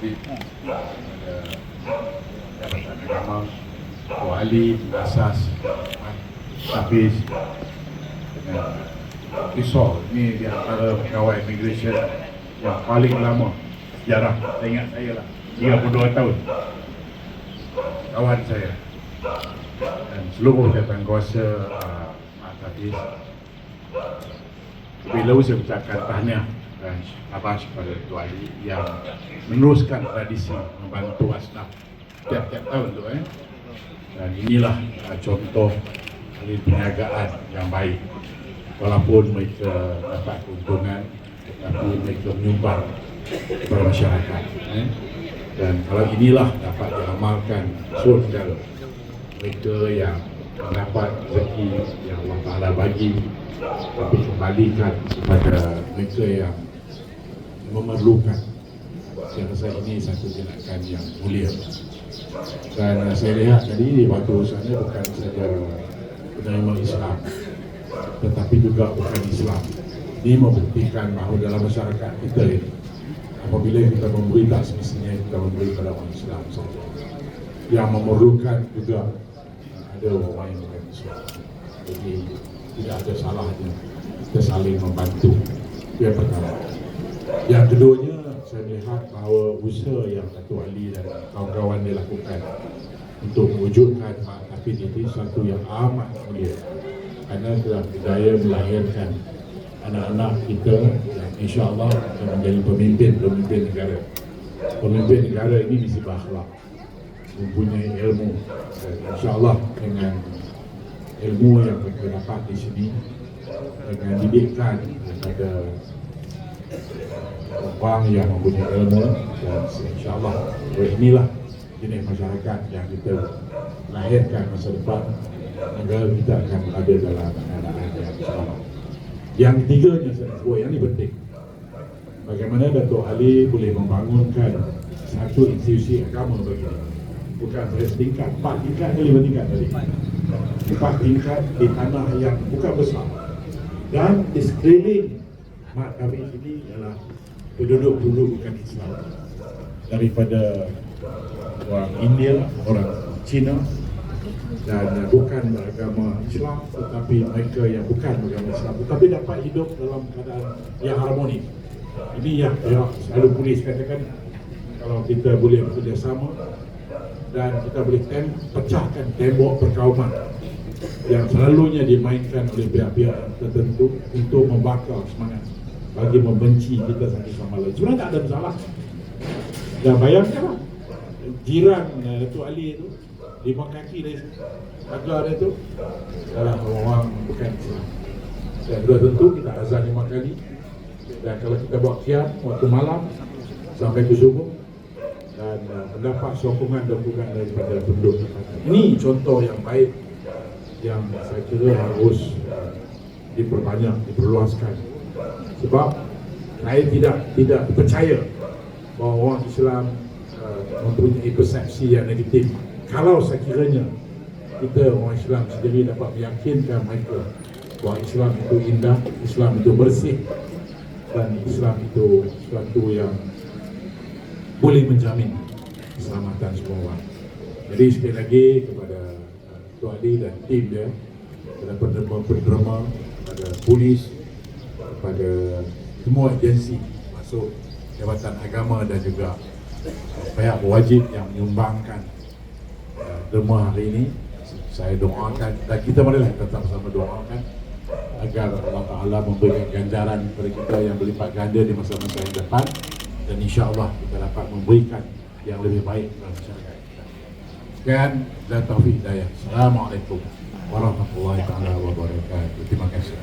Habib kepada Jabatan Agama Tua Ali, Asas Hafiz dengan Kisor ni di antara pegawai immigration yang paling lama sejarah saya ingat saya lah 32 tahun. Kawan saya. Dan seluruh jawatan kuasa uh, Mak Hafiz. Bila saya ucapkan tahniah dan abas kepada Tuan Ali yang meneruskan tradisi membantu asnaf tiap-tiap tahun tu eh. Dan inilah uh, contoh dari perniagaan yang baik. Walaupun mereka dapat keuntungan tapi mereka menyumbang kepada masyarakat. Eh. Dan kalau inilah dapat diamalkan negara mereka yang mendapat rezeki yang Allah Ta'ala bagi tapi kembalikan kepada mereka yang memerlukan. Saya rasa ini satu tindakan yang mulia. Dan uh, saya lihat tadi di batu sana bukan saja penerima Islam tetapi juga bukan Islam. Ini membuktikan bahawa dalam masyarakat kita ini apabila kita memberi tak semestinya kita memberi kepada orang Islam saja. Yang memerlukan juga ada orang yang bukan Islam. Jadi tidak ada salahnya kita saling membantu. Yang pertama yang keduanya saya melihat bahawa usaha yang Datuk Ali dan kawan-kawan dia lakukan untuk mewujudkan Mak Hafid itu satu yang amat mulia. Kerana telah berjaya melahirkan anak-anak kita yang insyaAllah akan menjadi pemimpin-pemimpin negara. Pemimpin negara ini mesti berakhlak mempunyai ilmu dan insyaAllah dengan ilmu yang kita dapat di sini dengan didikan daripada orang yang mempunyai ilmu dan insyaAllah inilah jenis masyarakat yang kita lahirkan masa depan negara kita akan berada dalam keadaan yang selamat. Yang ketiganya saya sebut yang ini penting. Bagaimana Datuk Ali boleh membangunkan satu institusi agama begini. Bukan saya setingkat, empat tingkat ke lima tingkat tadi. Empat tingkat di tanah yang bukan besar. Dan di sekeliling mak kami ini ialah penduduk-penduduk bukan Islam daripada orang India, orang Cina dan bukan beragama Islam tetapi mereka yang bukan beragama Islam tetapi dapat hidup dalam keadaan yang harmoni. Ini yang ya, selalu polis katakan kalau kita boleh bekerjasama dan kita boleh tem pecahkan tembok perkauman yang selalunya dimainkan oleh pihak-pihak tertentu untuk membakar semangat bagi membenci kita satu sama lain. Sebenarnya tak ada masalah. Dan bayangkanlah jiran uh, Datuk Ali itu lima kaki dari pagar dia tu adalah orang bukan Islam. Dan sudah tentu kita azan lima kali dan kalau kita buat kiam waktu malam sampai ke subuh dan uh, mendapat sokongan dukungan daripada penduduk. Ini contoh yang baik yang saya kira harus uh, diperbanyak, diperluaskan. Sebab saya tidak tidak percaya bahawa orang Islam uh, mempunyai persepsi yang negatif. Kalau sekiranya kita orang Islam sendiri dapat meyakinkan mereka bahawa Islam itu indah, Islam itu bersih dan Islam itu sesuatu yang boleh menjamin keselamatan semua orang. Jadi sekali lagi kepada Tuan Ali dan tim dia, kepada penderma-penderma, kepada polis, kepada semua agensi masuk Jabatan Agama dan juga uh, pihak berwajib yang menyumbangkan uh, derma hari ini. Saya doakan dan kita marilah tetap sama doakan agar Allah Ta'ala memberikan ganjaran kepada kita yang berlipat ganda di masa-masa yang depan dan insya Allah kita dapat memberikan yang lebih baik kepada masyarakat. Sekian dan taufik hidayah. Assalamualaikum warahmatullahi taala wabarakatuh. Terima kasih.